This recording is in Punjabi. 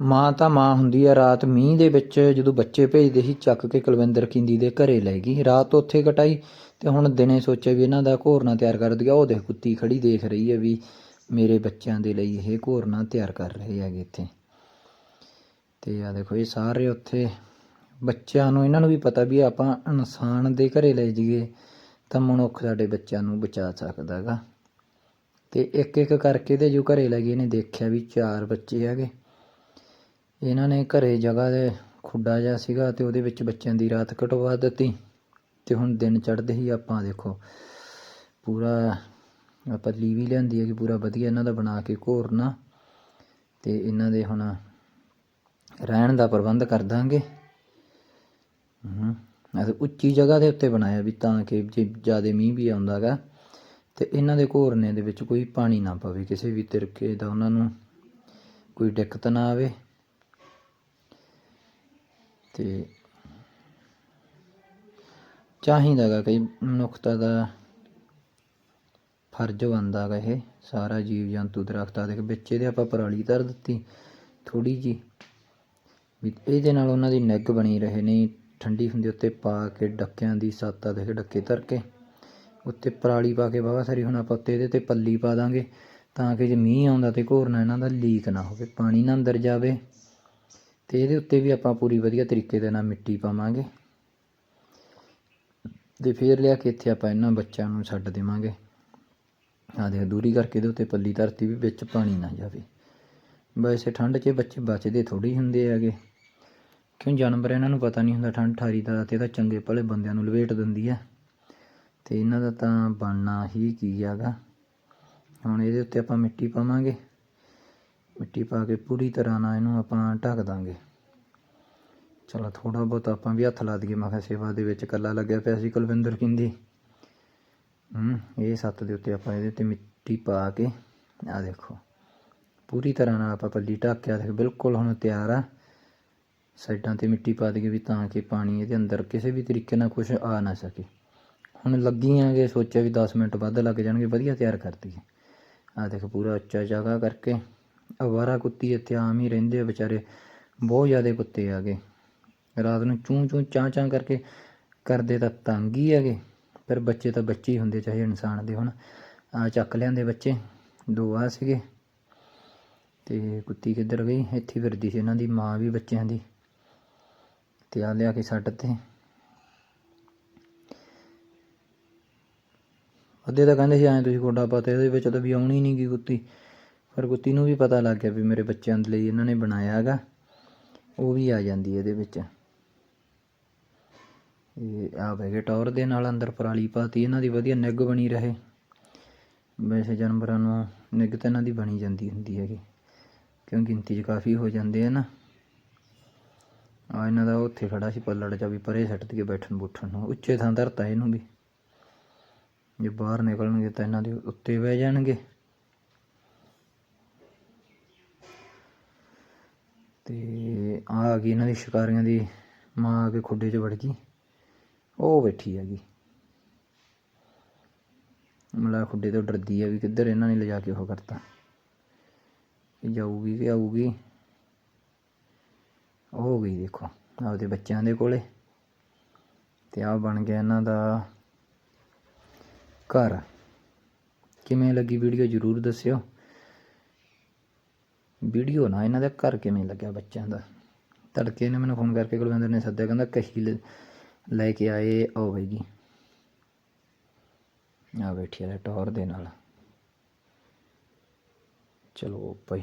ਮਾਂ ਤਾਂ ਮਾਂ ਹੁੰਦੀ ਆ, ਰਾਤ ਮੀਂਹ ਦੇ ਵਿੱਚ ਜਦੋਂ ਬੱਚੇ ਭੇਜਦੇ ਸੀ, ਚੱਕ ਕੇ ਕੁਲਵਿੰਦਰ ਕਿੰਦੀ ਦੇ ਘਰੇ ਲੈ ਗਈ। ਰਾਤ ਉੱਥੇ ਕਟਾਈ ਤੇ ਹੁਣ ਦਿਨੇ ਸੋਚਿਆ ਵੀ ਇਹਨਾਂ ਦਾ ਘੋਰਨਾ ਤਿਆਰ ਕਰ ਦਈਏ। ਉਹ ਦੇਖ ਕੁੱਤੀ ਖੜੀ ਦੇਖ ਰਹੀ ਹੈ ਵੀ ਮੇਰੇ ਬੱਚਿਆਂ ਦੇ ਲਈ ਇਹ ਘੋਰਨਾ ਤਿਆਰ ਕਰ ਰਹੇ ਹੈਗੇ ਇੱਥੇ। ਤੇ ਆ ਦੇਖੋ ਇਹ ਸਾਰੇ ਉੱਥੇ ਬੱਚਿਆਂ ਨੂੰ ਇਹਨਾਂ ਨੂੰ ਵੀ ਪਤਾ ਵੀ ਆਪਾਂ ਇਨਸਾਨ ਦੇ ਘਰੇ ਲੈ ਜਾਈਏ ਤਾਂ ਮਨੁੱਖ ਸਾਡੇ ਬੱਚਿਆਂ ਨੂੰ ਬਚਾ ਸਕਦਾ ਹੈਗਾ। ਤੇ ਇੱਕ ਇੱਕ ਕਰਕੇ ਤੇ ਜੋ ਘਰੇ ਲੈ ਗਏ ਨੇ, ਦੇਖਿਆ ਵੀ ਚਾਰ ਬੱਚੇ ਹੈਗੇ। ਇਹਨਾਂ ਨੇ ਘਰੇ ਜਗ੍ਹਾ ਦੇ ਖੁੱਡਾ ਜਿਹਾ ਸੀਗਾ ਤੇ ਉਹਦੇ ਵਿੱਚ ਬੱਚਿਆਂ ਦੀ ਰਾਤ ਕਟਵਾ ਦਿੱਤੀ ਤੇ ਹੁਣ ਦਿਨ ਚੜ੍ਹਦੇ ਹੀ ਆਪਾਂ ਦੇਖੋ ਪੂਰਾ, ਆਪਾਂ ਲੀਵੀ ਲਿਆਂਦੀ ਹੈ ਕਿ ਪੂਰਾ ਵਧੀਆ ਇਹਨਾਂ ਦਾ ਬਣਾ ਕੇ ਘੋਰਨਾ ਤੇ ਇਹਨਾਂ ਦੇ ਹੁਣ ਰਹਿਣ ਦਾ ਪ੍ਰਬੰਧ ਕਰ ਦਾਂਗੇ। ਹੂੰ, ਅਸੀਂ ਉੱਚੀ ਜਗ੍ਹਾ ਦੇ ਉੱਤੇ ਬਣਾਇਆ ਵੀ ਤਾਂ ਕਿ ਜੇ ਜ਼ਿਆਦਾ ਮੀਂਹ ਵੀ ਆਉਂਦਾਗਾ ਤੇ ਇਹਨਾਂ ਦੇ ਘੋਰਨੇ ਦੇ ਵਿੱਚ ਕੋਈ ਪਾਣੀ ਨਾ ਪਵੇ, ਕਿਸੇ ਵੀ ਤਰੀਕੇ ਦਾ ਉਹਨਾਂ ਨੂੰ ਕੋਈ ਦਿੱਕਤ ਨਾ ਆਵੇ। ਤੇ ਚਾਹੀਦਾਗਾ ਕਈ ਮਨੁੱਖਤਾ ਦਾ ਫਰਜ਼ ਬਣਦਾ ਗਾ ਇਹ, ਸਾਰਾ ਜੀਵ ਜੰਤੂ ਦਰਖਤਾਂ ਦੇ ਵਿੱਚ ਇਹਦੇ ਆਪਾਂ ਪਰਾਲੀ ਧਰ ਦਿੱਤੀ ਥੋੜੀ ਜੀ ਵੀ ਇਹਦੇ ਨਾਲ ਉਹਨਾਂ ਦੀ ਨਿੱਘ ਬਣੀ ਰਹੇ ਨਹੀਂ ਠੰਡੀ ਹੁੰਦੀ ਉੱਤੇ ਪਾ ਕੇ ਡੱਕਿਆਂ ਦੀ ਸਾਤਾ ਦੇ ਡੱਕੇ ਧਰ ਕੇ, ਉੱਤੇ ਪਰਾਲੀ ਪਾ ਕੇ ਬਾਬਾ ਸਾਰੀ, ਹੁਣ ਆਪਾਂ ਉੱਤੇ ਇਹਦੇ ਤੇ ਪੱਲੀ ਪਾ ਦਾਂਗੇ ਤਾਂ ਕਿ ਜੇ ਮੀਂਹ ਆਉਂਦਾ ਤੇ ਘੋਰਨਾ ਇਹਨਾਂ ਦਾ ਲੀਕ ਨਾ ਹੋਵੇ, ਪਾਣੀ ਨਾ ਅੰਦਰ ਜਾਵੇ। ਤੇ ਇਹਦੇ ਉੱਤੇ ਵੀ ਆਪਾਂ ਪੂਰੀ ਵਧੀਆ ਤਰੀਕੇ ਦੇ ਨਾਲ ਮਿੱਟੀ ਪਾਵਾਂਗੇ। ਤੇ ਫੇਰ ਲਿਆ ਕੇ ਇੱਥੇ ਆਪਾਂ ਇਹਨਾਂ ਬੱਚਿਆਂ ਨੂੰ ਛੱਡ ਦੇਵਾਂਗੇ। ਆ ਦੇਖ, ਦੂਰੀ ਕਰਕੇ ਇਹਦੇ ਉੱਤੇ ਪੱਲੀ ਧਰਤੀ ਵੀ ਵਿੱਚ ਪਾਣੀ ਨਾ ਜਾਵੇ। ਵੈਸੇ ਠੰਡ 'ਚ ਬੱਚੇ ਬਚਦੇ ਥੋੜੀ ਹੁੰਦੇ ਹੈਗੇ। ਕਿਉਂ ਜਾਨਵਰ ਇਹਨਾਂ ਨੂੰ ਪਤਾ ਨਹੀਂ ਹੁੰਦਾ, ਠੰਡ ਠਾਰੀ ਦਾ ਤੇ ਇਹਦਾ ਚੰਗੇ ਭਲੇ ਬੰਦਿਆਂ ਨੂੰ ਲਪੇਟ ਦਿੰਦੀ ਹੈ ਤੇ ਇਹਨਾਂ ਦਾ ਤਾਂ ਬਣਨਾ ਹੀ ਕੀ ਹੈਗਾ। ਹੁਣ ਇਹਦੇ ਉੱਤੇ ਆਪਾਂ ਮਿੱਟੀ ਪਾਵਾਂਗੇ। ਮਿੱਟੀ ਪਾ ਕੇ ਪੂਰੀ ਤਰ੍ਹਾਂ ਨਾਲ ਇਹਨੂੰ ਆਪਾਂ ਢੱਕ ਦਾਂਗੇ। ਚਲੋ ਥੋੜਾ ਬਹੁਤ ਆਪਾਂ ਵੀ ਹੱਥ ਲਾ ਦਈਏ। ਮੈਂ ਕਿਹਾ ਸੇਵਾ ਦੇ ਵਿੱਚ ਕੱਲਾ ਲੱਗਿਆ ਪਿਆ ਸੀ ਕੁਲਵਿੰਦਰ ਕਿੰਦੀ ਹੂੰ, ਇਹ ਸੱਤ ਦੇ ਉੱਤੇ ਆਪਾਂ ਇਹਦੇ ਉੱਤੇ ਮਿੱਟੀ ਪਾ ਕੇ ਆ ਦੇਖੋ। ਪੂਰੀ ਤਰ੍ਹਾਂ ਨਾਲ ਆਪਾਂ ਪੱਲੀ ਢੱਕ ਕੇ ਆ ਦੇਖ, ਬਿਲਕੁਲ ਹੁਣ ਤਿਆਰ ਆ। ਸਾਈਡਾਂ ਤੇ ਮਿੱਟੀ ਪਾ ਦਈਏ ਵੀ ਤਾਂ ਕਿ ਪਾਣੀ ਇਹਦੇ ਅੰਦਰ ਕਿਸੇ ਵੀ ਤਰੀਕੇ ਨਾਲ ਕੁਝ ਆ ਨਾ ਸਕੇ। ਹੁਣ ਲੱਗੀਆਂਗੇ, ਸੋਚਿਆ ਵੀ 10 ਮਿੰਟ ਵੱਧ ਲੱਗ ਜਾਣਗੇ, ਵਧੀਆ ਤਿਆਰ ਕਰਤੀ। ਹੈ ਆ ਦੇਖ, ਪੂਰਾ ਉੱਚਾ ਜਗ੍ਹਾ ਕਰਕੇ। ਅਵਾਰਾ ਕੁੱਤੀ ਇੱਥੇ ਆਮ ਹੀ ਰਹਿੰਦੇ ਆ ਵਿਚਾਰੇ, ਬਹੁਤ ਜ਼ਿਆਦਾ ਕੁੱਤੇ ਆ ਗਏ ਰਾਤ ਨੂੰ ਚੂੰ ਚੂੰ ਚਾਂ ਚਾਂ ਕਰਕੇ ਕਰਦੇ ਤਾਂ ਤੰਗ ਹੀ ਹੈਗੇ, ਪਰ ਬੱਚੇ ਤਾਂ ਬੱਚੇ ਹੀ ਹੁੰਦੇ, ਚਾਹੇ ਇਨਸਾਨ ਦੇ ਹੁਣ। ਆ ਚੱਕ ਲਿਆਂਦੇ ਬੱਚੇ, ਦੋ ਆ ਸੀਗੇ। ਤੇ ਕੁੱਤੀ ਕਿੱਧਰ ਗਈ? ਇੱਥੇ ਫਿਰਦੀ ਸੀ ਇਹਨਾਂ ਦੀ, ਮਾਂ ਵੀ ਬੱਚਿਆਂ ਦੀ। ਤੇ ਆ ਲਿਆ ਕੇ ਸੱਟ ਤੇ ਅੱਧੇ ਤਾਂ ਕਹਿੰਦੇ ਸੀ, ਐਂ ਤੁਸੀਂ ਕੋਡਾ ਪਾਤੇ ਇਹਦੇ ਵਿੱਚ ਤਾਂ ਵੀ ਆਉਣੀ ਨਹੀਂ ਗੀ ਕੁੱਤੀ। ਪਰ ਕੁੱਤੀ ਨੂੰ ਵੀ ਪਤਾ ਲੱਗ ਗਿਆ ਵੀ ਮੇਰੇ ਬੱਚਿਆਂ ਦੇ ਲਈ ਇਹਨਾਂ ਨੇ ਬਣਾਇਆ ਹੈਗਾ। ਉਹ ਵੀ ਆ ਜਾਂਦੀ ਇਹਦੇ ਵਿੱਚ। ਇਹ ਆ ਬੈਗੇ ਟੌਰ ਦੇ ਨਾਲ ਅੰਦਰ ਪਰਾਲੀ ਪਾਤੀ, ਇਹਨਾਂ ਦੀ ਵਧੀਆ ਨਿੱਘ ਬਣੀ ਰਹੇ। ਵੈਸੇ ਜਾਨਵਰਾਂ ਨੂੰ ਨਿੱਘ ਤਾਂ ਇਹਨਾਂ ਦੀ ਬਣੀ ਜਾਂਦੀ ਹੁੰਦੀ ਹੈਗੀ, ਕਿਉਂ ਗਿਣਤੀ 'ਚ ਕਾਫੀ ਹੋ ਜਾਂਦੇ ਆ ਨਾ। ਆ ਇਹਨਾਂ ਦਾ ਉੱਥੇ ਖੜਾ ਸੀ ਪੱਲੜ ਜਾ ਵੀ ਪਰੇ ਸੱਟ ਕੇ ਬੈਠਣ ਬੁੱਠਣ ਨੂੰ, ਉੱਚੇ ਥਾਂ ਧਰਤਾ ਇਹਨੂੰ ਵੀ। ਜੇ ਬਾਹਰ ਨਿਕਲਣਗੇ ਤਾਂ ਇਹਨਾਂ ਦੇ ਉੱਤੇ ਬਹਿ ਜਾਣਗੇ। ਤੇ ਆ ਆ ਗਈ ਇਹਨਾਂ ਦੀ ਸ਼ਿਕਾਰੀਆਂ ਦੀ ਮਾਂ ਆ ਕੇ ਖੁੱਡੇ 'ਚ ਵੜ ਗਈ। ਉਹ ਬੈਠੀ ਹੈਗੀ। ਮਲਾ ਖੁੱਡੇ ਤੋਂ ਡਰਦੀ ਆ ਵੀ ਕਿੱਧਰ ਇਹਨਾਂ ਨੇ ਲਿਜਾ ਕੇ ਉਹ ਕਰਤਾ। ਜਾਊਗੀ ਕਿ ਆਊਗੀ? ਉਹ ਹੋ ਗਈ ਦੇਖੋ, ਆਪਦੇ ਬੱਚਿਆਂ ਦੇ ਕੋਲੇ। ਤੇ ਆ ਬਣ ਗਿਆ ਇਹਨਾਂ ਦਾ ਘਰ। ਕਿਵੇਂ ਲੱਗੀ ਵੀਡੀਓ ਜਰੂਰ ਦੱਸਿਓ। ਵੀਡੀਓ ਨਾ, ਇਹਨਾਂ ਦਾ ਘਰ ਕਿਵੇਂ ਲੱਗਿਆ ਬੱਚਿਆਂ ਦਾ? ਤੜਕੇ ਨੇ ਮੈਨੂੰ ਫੋਨ ਕਰਕੇ ਕੁਲਵਿੰਦਰ ਨੇ ਸੱਦਿਆ, ਕਹਿੰਦਾ ਕਹੀ ਲੈ- ਲੈ ਕੇ ਆਏ ਹੋਵੇਗੀ ਆ ਬੈਠੀ ਆ ਟੌਰ ਦੇ ਨਾਲ। ਚਲੋ ਭਾਈ